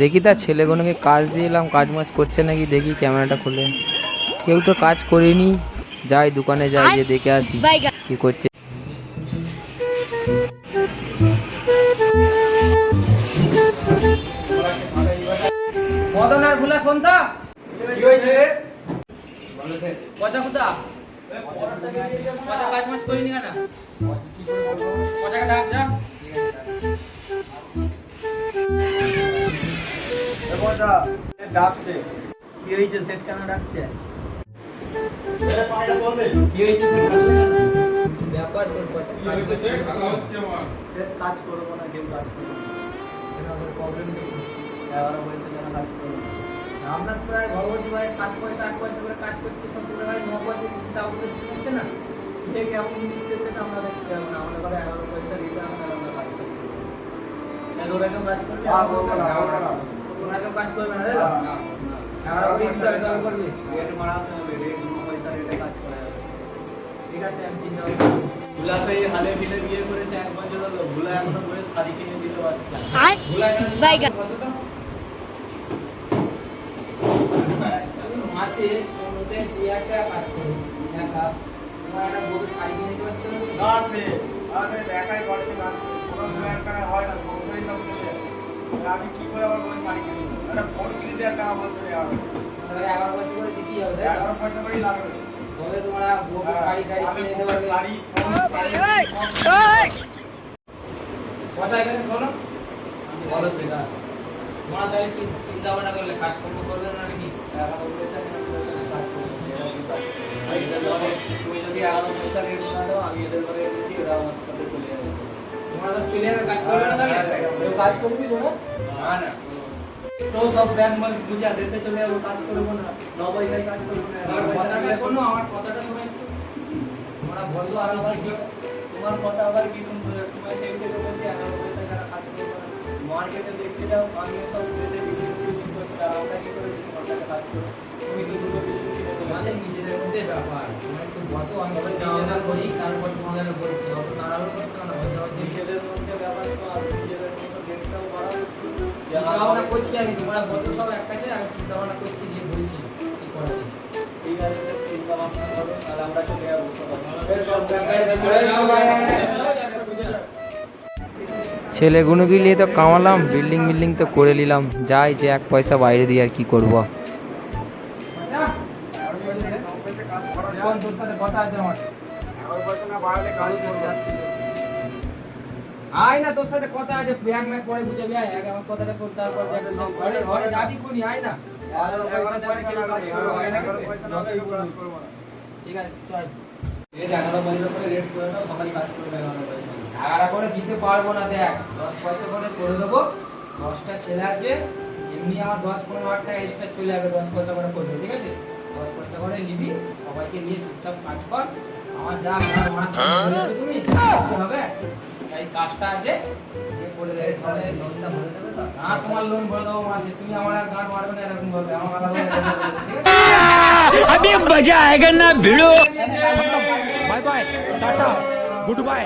দেখি তার ছেলেগুলোকে কাজ দিলাম কাজ মাজ করছে নাকি? দেখি ক্যামেরাটা খুলে। কেউ তো কাজ করিনি। যাই দোকানে যাই গিয়ে দেখে আসি কি করছে। পচা কাজ মাছ করিনি কেন? পচাকে ডাক যা। ডাকছে। কি হয়েছে? সেট কেন ডাকছে? কি হয়েছে? ব্যাপার তোর কাজ করব না কেউ কাজ করব না। কেন আমার প্রবলেম দেখি বলছে যেন কাজ করব না। আমরা প্রায় ভগবতী ভাই সাত পয়সা আট পয়সা করে কাজ করছি সব ভাই ন পয়সা দিচ্ছি তাও তো দিতে হচ্ছে না। কে কেমন দিচ্ছে সেটা আমরা দেখতে যাব না। আমাদের ঘরে এগারো পয়সা দিতে আমরা আমরা কাজ করছি। এগারো রকম কাজ করবে করব করব না। ওনাকে কাজ করবে না করবি ঠিক আছে আমি চিন্তা ভুলা তো এই হালে ফিলে বিয়ে করেছে এক বছর হলো ভুলা এখনও শাড়ি কিনে দিতে পারছে। ভুলা কেন। মাসে কোনোতে দুই হাজার কাজ করো একা তোমার একটা বড় শাড়ি কিনে দিতে পারছ না তুমি? আরে করি কোনো টাকা হয় না সংসারই সব চলে আমি কি করে আবার বলে শাড়ি কিনি একটা ফোন কিনে দেওয়ার টাকা বলতে আর এগারো পয়সা করে দিতেই হবে। এগারো পয়সা করেই লাগবে তবে তোমরা শাড়ি টাড়ি আমি কিনে দিতে বলে পারবে শাড়ি ফোন শাড়ি সব এখানে শোনো। আমি বলো সেটা। তোমরা তাহলে কি চিন্তা ভাবনা করলে? কাজ কর্ম করবে না নাকি? এগারো পয়সা করবে। তুমি যদি এগারো পয়সা রেট না দাও আমি এদের ঘরে এনেছি ওরা আমার সাথে চলে যাবে। তোমরা তো চলে যাবে কাজ করবে না কাজ করবি তোরা না না তো সব ব্যাংক মাস বুঝা দেশে চলে যাব কাজ করব না। ন পয়সায় কাজ করব না। আমার কথাটা শোনো আমার কথাটা শোনো একটু। তোমরা বসো আমি ঠিক তোমার কথা আবার কি শুনব তোমার সেই থেকে বলছি এগারো পয়সা যারা কাজ করব না। মার্কেটে দেখতে যাও আমি সব দেশে বিক্রি বিক্রি করছি? আর আমরা কি করেছি তোমার কাছে কাজ করব তুমি তো দুটো বিক্রি কিনে দেবে তোমাদের নিজেদের মধ্যে ব্যাপার। তোমরা একটু বসো আমি নিজেদের করি তারপর তোমাদের বলছি অত করছি আমি তোমরা বসো সব এক কাছে আমি চিন্তা ভাবনা করছি বলছি কি করা যায়। ঠিক আছে চিন্তা ভাবনা করো আর আমরা চলে যাব ছেলেগুলোকে নিয়ে তো কামালাম বিল্ডিং বিল্ডিং তো করে নিলাম। যাই যে এক পয়সা বাইরে দিয়ে আর কি করব। কথা আছে আমার আয় না তোর সাথে কথা আছে ব্যাগ ম্যাগ পরে বুঝাবি আয় আগে আমার কথাটা শোন তারপর ঘরে ঘরে যাবি কোনি আয় না। ঠিক আছে চল। এগারো করে দিতে পারব না দেখ দশ পয়সা করে করে দেবো। দশটা ছেলে আছে এমনি আমার দশ পনেরো হাজার টাকা এক্সট্রা চলে যাবে দশ পয়সা করে করবে ঠিক আছে? দশ পয়সা করে নিবি সবাইকে নিয়ে চুপচাপ কাজ কর। আমার যা তুমি হবে তাই কাজটা আছে এ করে দেবে তাহলে লোনটা ভরে দেবে তো না তোমার লোন ভরে দেবো মাসে তুমি আমার আর গান মারবে না এরকম ভাবে আমার মাথা ধরে এরকম ভাবে, ঠিক আছে? अभी मजा आएगा ना भिड़ो bye bye tata good bye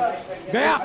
गया